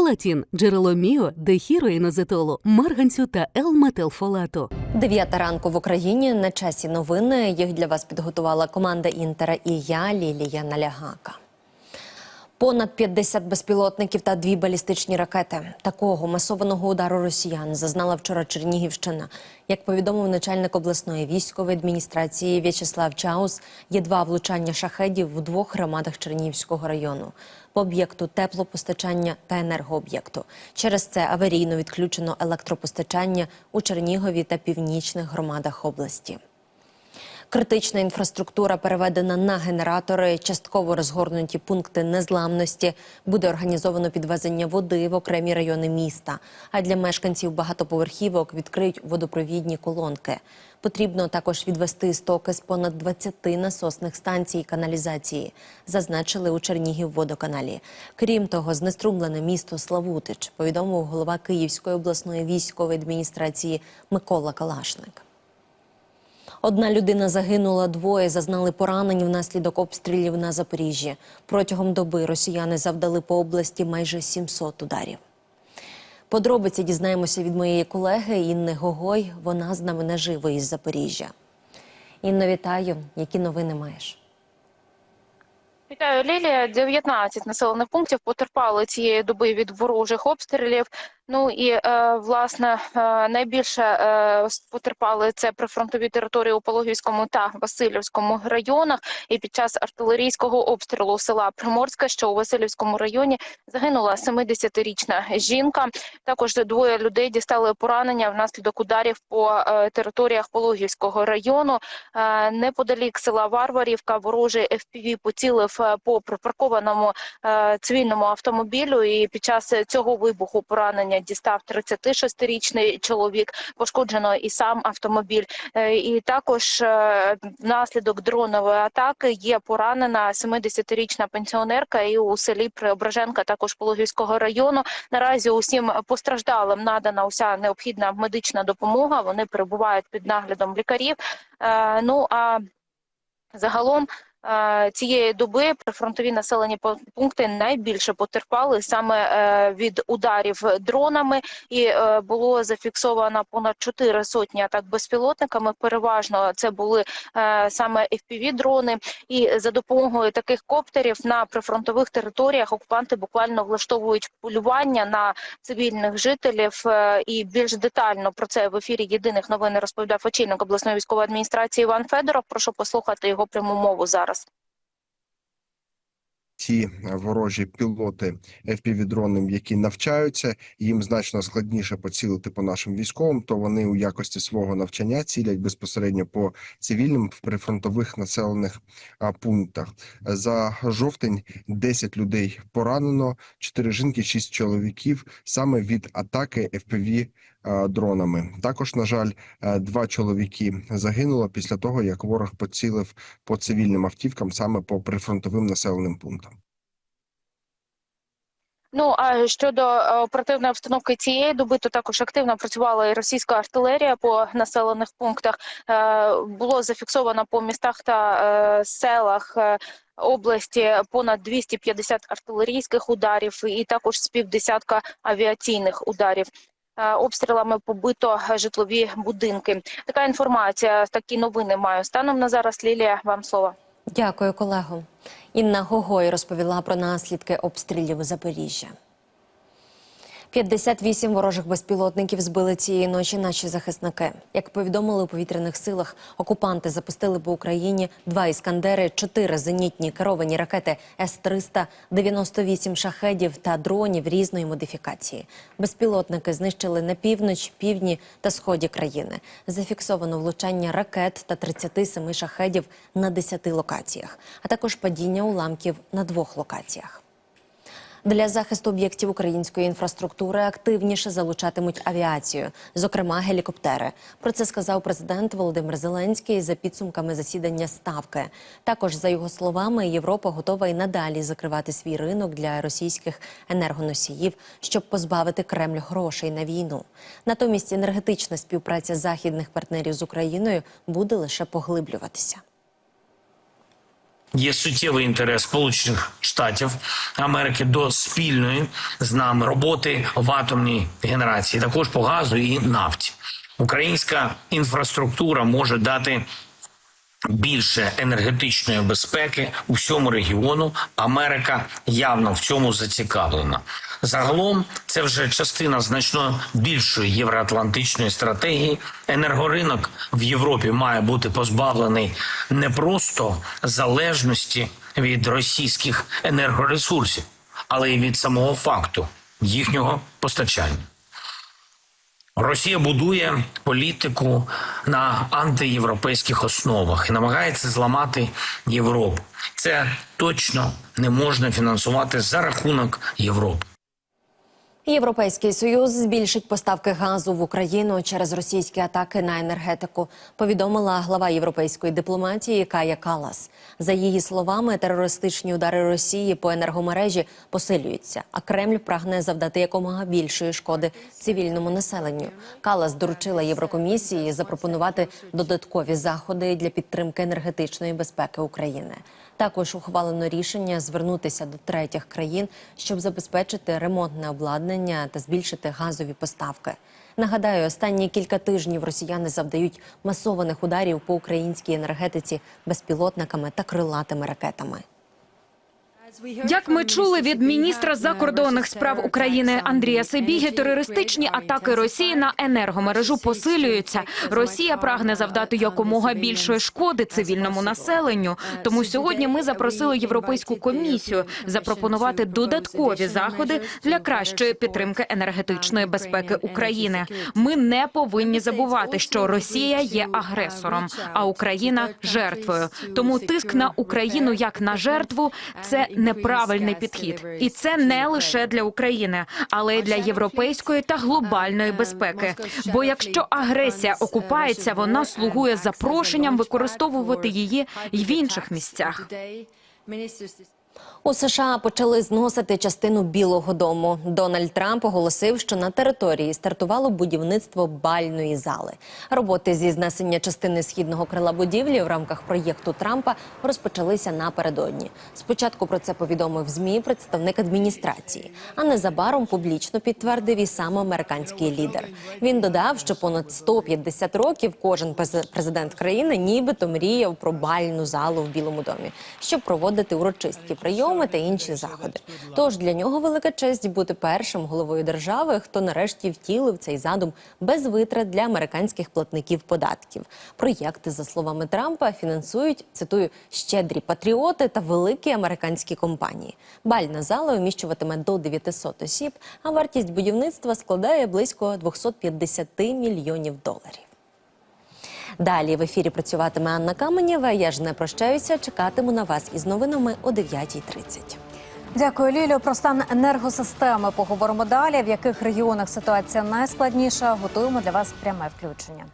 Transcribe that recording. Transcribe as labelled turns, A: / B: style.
A: Фолатін – джерело міо, дехіроїнозетолу, марганцю та Л-метилфолату.
B: Дев'ята ранку в Україні на часі новини. Їх для вас підготувала команда Інтера і я, Лілія Налягака. Понад 50 безпілотників та дві балістичні ракети. Такого масованого удару росіян зазнала вчора Чернігівщина. Як повідомив начальник обласної військової адміністрації В'ячеслав Чаус, є два влучання шахедів в двох громадах Чернігівського району по об'єкту теплопостачання та енергооб'єкту. Через це аварійно відключено електропостачання у Чернігові та північних громадах області. Критична інфраструктура переведена на генератори, частково розгорнуті пункти незламності. Буде організовано підвезення води в окремі райони міста. А для мешканців багатоповерхівок відкриють водопровідні колонки. Потрібно також відвести стоки з понад 20 насосних станцій каналізації, зазначили у Чернігівводоканалі. Крім того, знеструмлене місто Славутич, повідомив голова Київської обласної військової адміністрації Микола Калашник. Одна людина загинула, двоє зазнали поранень внаслідок обстрілів на Запоріжжі. Протягом доби росіяни завдали по області майже 700 ударів. Подробиці дізнаємося від моєї колеги Інни Гогой. Вона з нами наживо із Запоріжжя. Інно, вітаю. Які новини маєш?
C: Вітаю, Лілія. 19 населених пунктів потерпали цієї доби від ворожих обстрілів. Ну і е, власне е, найбільше е, потерпали це прифронтові території у Пологівському та Васильівському районах. І під час артилерійського обстрілу села Приморське, що у Васильівському районі, загинула 70-річна жінка. Також двоє людей дістали поранення внаслідок ударів по територіях Пологівського району. Неподалік села Варварівка ворожий FPV поцілив по припаркованому цивільному автомобілю. І під час цього вибуху поранення дістав 36-річний чоловік. Пошкоджено і сам автомобіль. Е, І також е, внаслідок дронової атаки є поранена 70-річна пенсіонерка. І у селі Преображенка, також Пологівського району. Наразі усім постраждалим надана уся необхідна медична допомога. Вони перебувають під наглядом лікарів. Е, Ну а загалом. Цієї доби прифронтові населені пу- пункти найбільше потерпали саме е, від ударів дронами, і е, було зафіксовано понад чотири сотні атак безпілотниками. Переважно це були е, саме fpv дрони і за допомогою таких коптерів на прифронтових територіях окупанти буквально влаштовують полювання на цивільних жителів. І більш детально про це в ефірі єдиних новин розповідав очільник обласної військової адміністрації Іван Федоров. Прошу послухати його пряму мову зараз.
D: Ті ворожі пілоти FPV-дрони, які навчаються, їм значно складніше поцілити по нашим військовим, то вони у якості свого навчання цілять безпосередньо по цивільним в прифронтових населених пунктах. За жовтень 10 людей поранено, 4 жінки, 6 чоловіків саме від атаки FPV дронами. Також, на жаль, е, два чоловіки загинуло після того, як ворог поцілив по цивільним автівкам саме по прифронтовим населеним пунктам.
C: Ну а щодо е, оперативної обстановки цієї доби, то також активно працювала і російська артилерія по населених пунктах. Е, Було зафіксовано по містах та е, селах. е, Області понад 250 артилерійських ударів і також з півдесятка авіаційних ударів. Е, Обстрілами побито житлові будинки. Така інформація, такі новини маю. Станом на зараз, Лілія, вам слово.
B: Дякую, колего. Інна Гогой розповіла про наслідки обстрілів Запоріжжя. 58 ворожих безпілотників збили цієї ночі наші захисники. Як повідомили у повітряних силах, окупанти запустили по Україні два іскандери, чотири зенітні керовані ракети С-300, 98 шахедів та дронів різної модифікації. Безпілотники знищили на північ, півдні та сході країни. Зафіксовано влучання ракет та 37 шахедів на 10 локаціях, а також падіння уламків на двох локаціях. Для захисту об'єктів української інфраструктури активніше залучатимуть авіацію, зокрема гелікоптери. Про це сказав президент Володимир Зеленський за підсумками засідання ставки. Також, за його словами, Європа готова і надалі закривати свій ринок для російських енергоносіїв, щоб позбавити Кремль грошей на війну. Натомість енергетична співпраця західних партнерів з Україною буде лише поглиблюватися.
E: Є суттєвий інтерес Сполучених Штатів Америки до спільної з нами роботи в атомній генерації, також по газу і нафті. Українська інфраструктура може дати більше енергетичної безпеки у всьому регіону. Америка явно в цьому зацікавлена. Загалом це вже частина значно більшої євроатлантичної стратегії. Енергоринок в Європі має бути позбавлений не просто залежності від російських енергоресурсів, але й від самого факту їхнього постачання. Росія будує політику на антиєвропейських основах і намагається зламати Європу. Це точно не можна фінансувати за рахунок Європи.
B: Європейський союз збільшить поставки газу в Україну через російські атаки на енергетику. Повідомила глава європейської дипломатії Кая Калас. За її словами, терористичні удари Росії по енергомережі посилюються, а Кремль прагне завдати якомога більшої шкоди цивільному населенню. Калас доручила Єврокомісії запропонувати додаткові заходи для підтримки енергетичної безпеки України. Також ухвалено рішення звернутися до третіх країн, щоб забезпечити ремонтне обладнання та збільшити газові поставки. Нагадаю, останні кілька тижнів росіяни завдають масованих ударів по українській енергетиці безпілотниками та крилатими ракетами.
F: Як ми чули від міністра закордонних справ України Андрія Сибіги, терористичні атаки Росії на енергомережу посилюються. Росія прагне завдати якомога більшої шкоди цивільному населенню. Тому сьогодні ми запросили Європейську комісію запропонувати додаткові заходи для кращої підтримки енергетичної безпеки України. Ми не повинні забувати, що Росія є агресором, а Україна жертвою. Тому тиск на Україну як на жертву це неправильний підхід, і це не лише для України, але й для європейської та глобальної безпеки. Бо якщо агресія окупається, вона слугує запрошенням використовувати її й в інших місцях.
B: У США почали зносити частину Білого Дому. Дональд Трамп оголосив, що на території стартувало будівництво бальної зали. Роботи зі знесення частини східного крила будівлі в рамках проєкту Трампа розпочалися напередодні. Спочатку про це повідомив змі представник адміністрації, а незабаром публічно підтвердив і сам американський лідер. Він додав, що понад 150 років кожен президент країни нібито мріяв про бальну залу в Білому домі, щоб проводити урочисті прийоми та інші заходи. Тож для нього велика честь бути першим головою держави, хто нарешті втілив цей задум без витрат для американських платників податків. Проєкти, за словами Трампа, фінансують цитую щедрі патріоти та великі американські компанії. Бальна зала вміщуватиме до 900 осіб, а вартість будівництва складає близько 250 мільйонів доларів. Далі в ефірі працюватиме Анна Каменєва. Я ж не прощаюся. Чекатиму на вас із новинами о 9.30.
G: Дякую, Лілю. Про стан енергосистеми поговоримо далі. В яких регіонах ситуація найскладніша? Готуємо для вас пряме включення.